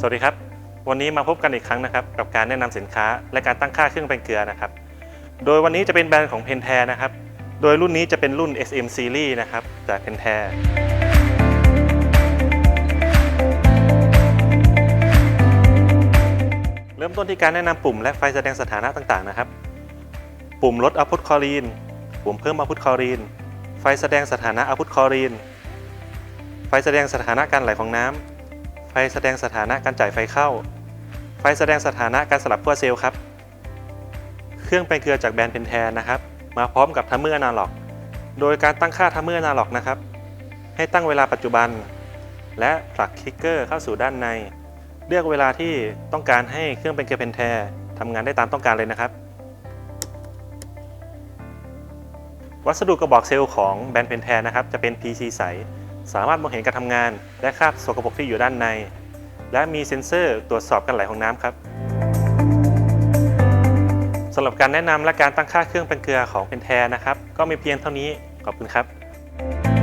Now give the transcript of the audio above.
สวัสดีครับ วันนี้มาพบกันอีกครั้งนะครับ กับการแนะนำสินค้าและการตั้งค่าเครื่องเป็นเกลือนะครับ โดยวันนี้จะเป็นแบรนด์ของ Pentair นะครับ โดยรุ่นนี้จะเป็นรุ่น SM Series นะครับจาก Pentair เริ่มต้นที่การแนะนำปุ่มและไฟแสดงสถานะต่างๆนะครับ ปุ่มลดอาพุตคอรีน ปุ่มเพิ่มอาพุตคอรีน ไฟแสดงสถานะอาพุตคอรีน ไฟแสดงสถานะการไหลของน้ำไฟ แสดงสถานะการจ่ายไฟเข้า ไฟแสดงสถานะการสลับขั้วเซลล์ครับ เครื่องเป็นเกลือจากแบรนด์เพนแทนนะครับ มาพร้อมกับทัมเมอร์อนาล็อก โดยการตั้งค่าทัมเมอร์อนาล็อกนะครับ ให้ตั้งเวลาปัจจุบัน และผลักคลิกเกอร์เข้าสู่ด้านใน เลือกเวลาที่ต้องการให้เครื่องเป็นเกลือเพนแททำงานได้ตามต้องการเลยนะครับ วัสดุกระบอกเซลล์ของแบรนด์เพนแทนะครับ จะเป็น PC ใส สามารถมองเห็นการทำงาน และคราบสกปรกที่อยู่ด้านใน และมีเซ็นเซอร์ตรวจสอบการไหลของน้ำครับสำหรับการแนะนำและการตั้งค่าเครื่องเป็นเกลือของเพนแทนะครับ ก็มีเพียงเท่านี้ขอบคุณครับ